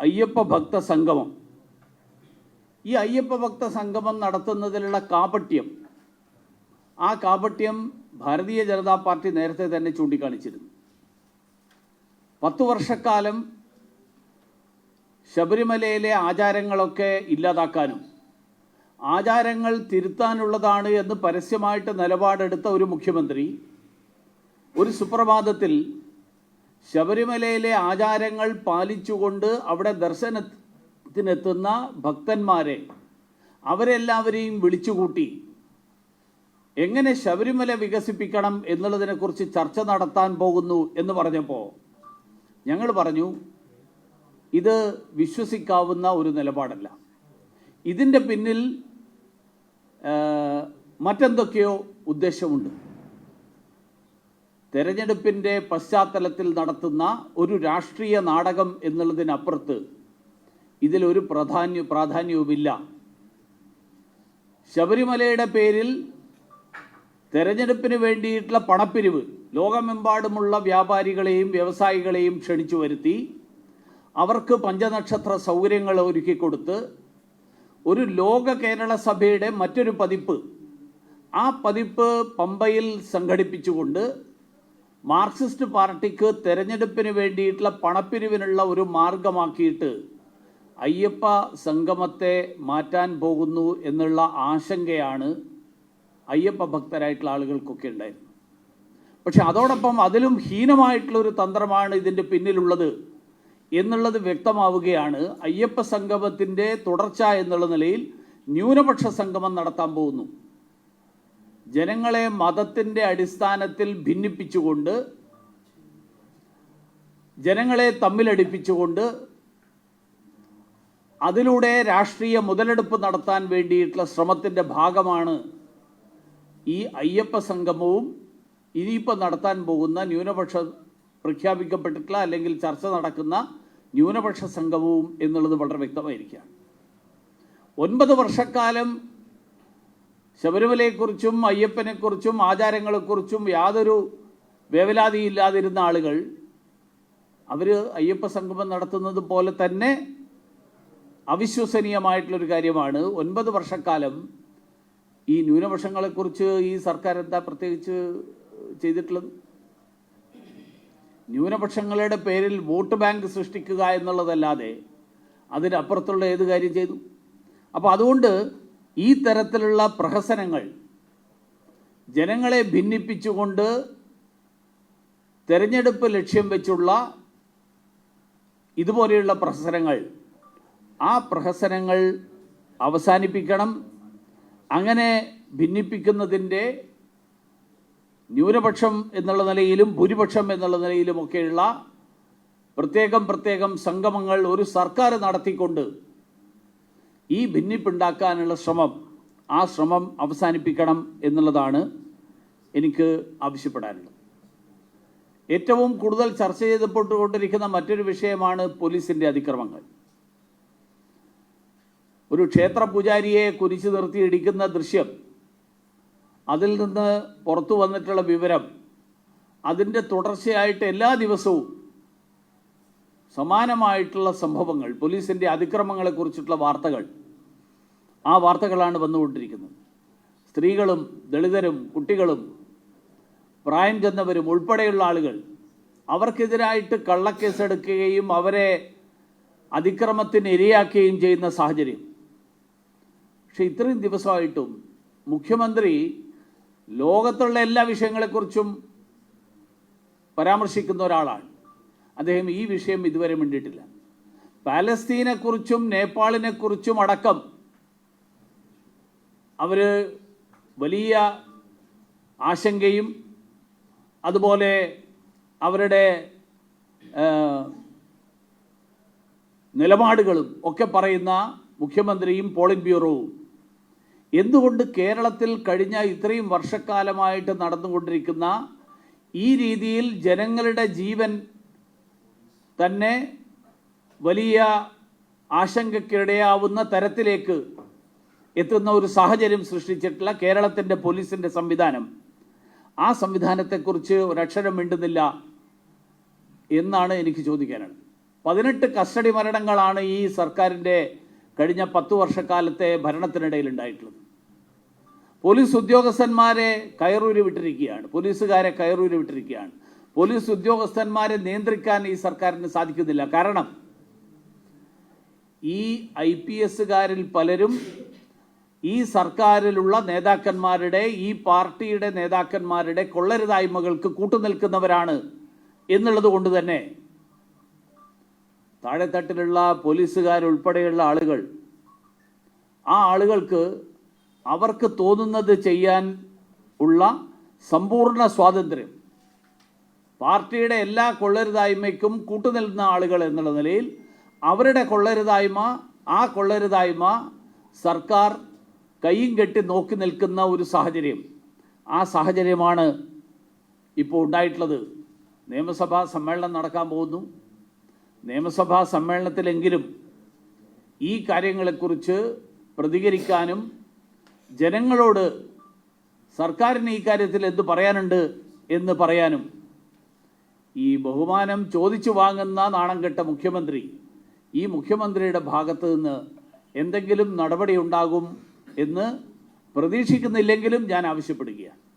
അയ്യപ്പ ഭക്ത സംഗമം. ഈ അയ്യപ്പ ഭക്ത സംഗമം നടത്തുന്നതിലുള്ള കാപട്യം ആ കാപട്യം ഭാരതീയ ജനതാ പാർട്ടി നേരത്തെ തന്നെ ചൂണ്ടിക്കാണിച്ചിരുന്നു. പത്തു വർഷക്കാലം ശബരിമലയിലെ ആചാരങ്ങളൊക്കെ ഇല്ലാതാക്കാനും ആചാരങ്ങൾ തിരുത്താനുള്ളതാണ് എന്ന് പരസ്യമായിട്ട് നിലപാടെടുത്ത ഒരു മുഖ്യമന്ത്രി ഒരു സുപ്രഭാതത്തിൽ ശബരിമലയിലെ ആചാരങ്ങൾ പാലിച്ചുകൊണ്ട് അവിടെ ദർശനത്തിനെത്തുന്ന ഭക്തന്മാരെ അവരെല്ലാവരെയും വിളിച്ചുകൂട്ടി. എങ്ങനെ ശബരിമല വികസിപ്പിക്കണം എന്നുള്ളതിനെക്കുറിച്ച് ചർച്ച നടത്താൻ പോകുന്നു എന്ന് പറഞ്ഞപ്പോൾ ഞങ്ങൾ പറഞ്ഞു ഇത് വിശ്വസിക്കാവുന്ന ഒരു നിലപാടല്ല. ഇതിന്റെ പിന്നിൽ മറ്റെന്തൊക്കെയോ ഉദ്ദേശമുണ്ട്. തെരഞ്ഞെടുപ്പിന്റെ പശ്ചാത്തലത്തിൽ നടത്തുന്ന ഒരു രാഷ്ട്രീയ നാടകം എന്നുള്ളതിനപ്പുറത്ത് ഇതിലൊരു പ്രാധാന്യ പ്രാധാന്യവുമില്ല. ശബരിമലയുടെ പേരിൽ തെരഞ്ഞെടുപ്പിന് വേണ്ടിയിട്ടുള്ള പണപ്പിരിവ് ലോകമെമ്പാടുമുള്ള വ്യാപാരികളെയും വ്യവസായികളെയും ക്ഷണിച്ചു വരുത്തി അവർക്ക് പഞ്ചനക്ഷത്ര സൗകര്യങ്ങൾ ഒരുക്കി കൊടുത്ത് ഒരു ലോക കേരള സഭയുടെ മറ്റൊരു പതിപ്പ് ആ പതിപ്പ് പമ്പയിൽ സംഘടിപ്പിച്ചുകൊണ്ട് മാർക്സിസ്റ്റ് പാർട്ടിക്ക് തെരഞ്ഞെടുപ്പിന് വേണ്ടിയിട്ടുള്ള പണപ്പിരിവിനുള്ള ഒരു മാർഗമാക്കിയിട്ട് അയ്യപ്പ സംഗമത്തെ മാറ്റാൻ പോകുന്നു എന്നുള്ള ആശങ്കയാണ് അയ്യപ്പ ഭക്തരായിട്ടുള്ള ആളുകൾക്കൊക്കെ ഉണ്ടായിരുന്നു പക്ഷെ അതോടൊപ്പം അതിലും ഹീനമായിട്ടുള്ളൊരു തന്ത്രമാണ് ഇതിന്റെ പിന്നിലുള്ളത് എന്നുള്ളത് വ്യക്തമാവുകയാണ്. അയ്യപ്പ സംഗമത്തിന്റെ തുടർച്ച എന്നുള്ള നിലയിൽ ന്യൂനപക്ഷ സംഗമം നടത്താൻ പോകുന്നു. ജനങ്ങളെ മതത്തിന്റെ അടിസ്ഥാനത്തിൽ ഭിന്നിപ്പിച്ചുകൊണ്ട് ജനങ്ങളെ തമ്മിലടിപ്പിച്ചുകൊണ്ട് അതിലൂടെ രാഷ്ട്രീയ മുതലെടുപ്പ് നടത്താൻ വേണ്ടിയിട്ടുള്ള ശ്രമത്തിന്റെ ഭാഗമാണ് ഈ അയ്യപ്പ സംഗമവും ഇനിയിപ്പോൾ നടത്താൻ പോകുന്ന ന്യൂനപക്ഷ പ്രഖ്യാപിക്കപ്പെട്ടിട്ടുള്ള അല്ലെങ്കിൽ ചർച്ച നടക്കുന്ന ന്യൂനപക്ഷ സംഗമവും എന്നുള്ളത് വളരെ വ്യക്തമായിരിക്കുകയാണ്. ഒൻപത് വർഷക്കാലം ശബരിമലയെക്കുറിച്ചും അയ്യപ്പനെക്കുറിച്ചും ആചാരങ്ങളെക്കുറിച്ചും യാതൊരു വേവലാതിയില്ലാതിരുന്ന ആളുകൾ അവർ അയ്യപ്പ സംഗമം നടത്തുന്നത് പോലെ തന്നെ അവിശ്വസനീയമായിട്ടുള്ളൊരു കാര്യമാണ്. ഒൻപത് വർഷക്കാലം ഈ ന്യൂനപക്ഷങ്ങളെക്കുറിച്ച് ഈ സർക്കാർ എന്താ പ്രത്യേകിച്ച് ചെയ്തിട്ടുള്ളത്? ന്യൂനപക്ഷങ്ങളുടെ പേരിൽ വോട്ട് ബാങ്ക് സൃഷ്ടിക്കുക എന്നുള്ളതല്ലാതെ അതിനപ്പുറത്തുള്ള ഏത് കാര്യം ചെയ്തു? അപ്പോൾ അതുകൊണ്ട് ഈ തരത്തിലുള്ള പ്രഹസനങ്ങൾ ജനങ്ങളെ ഭിന്നിപ്പിച്ചുകൊണ്ട് തെരഞ്ഞെടുപ്പ് ലക്ഷ്യം വെച്ചുള്ള ഇതുപോലെയുള്ള പ്രഹസനങ്ങൾ ആ പ്രഹസനങ്ങൾ അവസാനിപ്പിക്കണം. അങ്ങനെ ഭിന്നിപ്പിക്കുന്നതിന്റെ ന്യൂനപക്ഷം എന്നുള്ള നിലയിലും ഭൂരിപക്ഷം എന്നുള്ള നിലയിലുമൊക്കെയുള്ള പ്രത്യേകം പ്രത്യേകം സംഗമങ്ങൾ ഒരു സർക്കാർ നടത്തിക്കൊണ്ട് ഈ ഭിന്നിപ്പുണ്ടാക്കാനുള്ള ശ്രമം ആ ശ്രമം അവസാനിപ്പിക്കണം എന്നുള്ളതാണ് എനിക്ക് ആവശ്യപ്പെടാനുള്ളത്. ഏറ്റവും കൂടുതൽ ചർച്ച ചെയ്തപ്പെട്ടുകൊണ്ടിരിക്കുന്ന മറ്റൊരു വിഷയമാണ് പോലീസിന്റെ അതിക്രമങ്ങൾ. ഒരു ക്ഷേത്ര പൂജാരിയെ കുരിച്ചു നിർത്തി ഇടിക്കുന്ന ദൃശ്യം അതിൽ നിന്ന് പുറത്തു വന്നിട്ടുള്ള വിവരം അതിന്റെ തുടർച്ചയായിട്ട് എല്ലാ ദിവസവും സമാനമായിട്ടുള്ള സംഭവങ്ങൾ പോലീസിന്റെ അതിക്രമങ്ങളെക്കുറിച്ചിട്ടുള്ള വാർത്തകൾ ആ വാർത്തകളാണ് വന്നുകൊണ്ടിരിക്കുന്നത്. സ്ത്രീകളും ദളിതരും കുട്ടികളും പ്രായം ചെന്നവരും ഉൾപ്പെടെയുള്ള ആളുകൾ അവർക്കെതിരായിട്ട് കള്ളക്കേസെടുക്കുകയും അവരെ അതിക്രമത്തിന് ഇരയാക്കുകയും ചെയ്യുന്ന സാഹചര്യം. പക്ഷെ ഇത്രയും ദിവസമായിട്ടും മുഖ്യമന്ത്രി ലോകത്തുള്ള എല്ലാ വിഷയങ്ങളെക്കുറിച്ചും പരാമർശിക്കുന്ന ഒരാളാണ്. അദ്ദേഹം ഈ വിഷയം ഇതുവരെ മിണ്ടിയിട്ടില്ല. പാലസ്തീനെക്കുറിച്ചും നേപ്പാളിനെക്കുറിച്ചും അടക്കം അവർ വലിയ ആശങ്കയും അതുപോലെ അവരുടെ നിലപാടുകളും ഒക്കെ പറയുന്ന മുഖ്യമന്ത്രിയും പോളിറ്റ് ബ്യൂറോവും എന്തുകൊണ്ട് കേരളത്തിൽ കഴിഞ്ഞ ഇത്രയും വർഷക്കാലമായിട്ട് നടന്നുകൊണ്ടിരിക്കുന്ന ഈ രീതിയിൽ ജനങ്ങളുടെ ജീവൻ തന്നെ വലിയ ആശങ്കയ്ക്കിടയാവുന്ന തരത്തിലേക്ക് എത്തുന്ന ഒരു സാഹചര്യം സൃഷ്ടിച്ചിട്ടുള്ള കേരളത്തിന്റെ പോലീസിന്റെ സംവിധാനം. ആ സംവിധാനത്തെക്കുറിച്ച് ഒരക്ഷരം മിണ്ടുന്നില്ല എന്നാണ് എനിക്ക് ചോദിക്കാനുള്ളത്. പതിനെട്ട് കസ്റ്റഡി മരണങ്ങളാണ് ഈ സർക്കാരിന്റെ കഴിഞ്ഞ പത്തു വർഷക്കാലത്തെ ഭരണത്തിനിടയിൽ ഉണ്ടായിട്ടുള്ളത്. പോലീസ് ഉദ്യോഗസ്ഥന്മാരെ കയറൂരി വിട്ടിരിക്കുകയാണ്. പോലീസുകാരെ കയറൂരി വിട്ടിരിക്കുകയാണ്. പോലീസ് ഉദ്യോഗസ്ഥന്മാരെ നിയന്ത്രിക്കാൻ ഈ സർക്കാരിന് സാധിക്കുന്നില്ല. കാരണം ഈ ഐ പി പലരും ഈ സർക്കാരിലുള്ള നേതാക്കന്മാരുടെ ഈ പാർട്ടിയുടെ നേതാക്കന്മാരുടെ കൊള്ളരുതായ്മകൾക്ക് കൂട്ടുനിൽക്കുന്നവരാണ് എന്നുള്ളത് കൊണ്ട് തന്നെ താഴെത്തട്ടിലുള്ള പോലീസുകാരുൾപ്പെടെയുള്ള ആളുകൾ ആ ആളുകൾക്ക് അവർക്ക് തോന്നുന്നത് ചെയ്യാൻ ഉള്ള സമ്പൂർണ സ്വാതന്ത്ര്യം പാർട്ടിയുടെ എല്ലാ കൊള്ളരുതായ്മയ്ക്കും കൂട്ടുനിൽക്കുന്ന ആളുകൾ എന്നുള്ള നിലയിൽ അവരുടെ കൊള്ളരുതായ്മ ആ കൊള്ളരുതായ്മ സർക്കാർ കൈയും കെട്ടി നോക്കി നിൽക്കുന്ന ഒരു സാഹചര്യം. ആ സാഹചര്യമാണ് ഇപ്പോൾ ഉണ്ടായിട്ടുള്ളത്. നിയമസഭാ സമ്മേളനം നടക്കാൻ പോകുന്നു. നിയമസഭാ സമ്മേളനത്തിലെങ്കിലും ഈ കാര്യങ്ങളെക്കുറിച്ച് പ്രതികരിക്കാനും ജനങ്ങളോട് സർക്കാരിന് ഈ കാര്യത്തിൽ എന്ത് പറയാനുണ്ട് എന്ന് പറയാനും ഈ ബഹുമാനം ചോദിച്ചു വാങ്ങുന്ന നാണം കെട്ട മുഖ്യമന്ത്രി ഈ മുഖ്യമന്ത്രിയുടെ ഭാഗത്ത് നിന്ന് എന്തെങ്കിലും നടപടി ഉണ്ടാകും എന്ന് പ്രതീക്ഷിക്കുന്നില്ലെങ്കിലും ഞാൻ ആവശ്യപ്പെടുകയാണ്.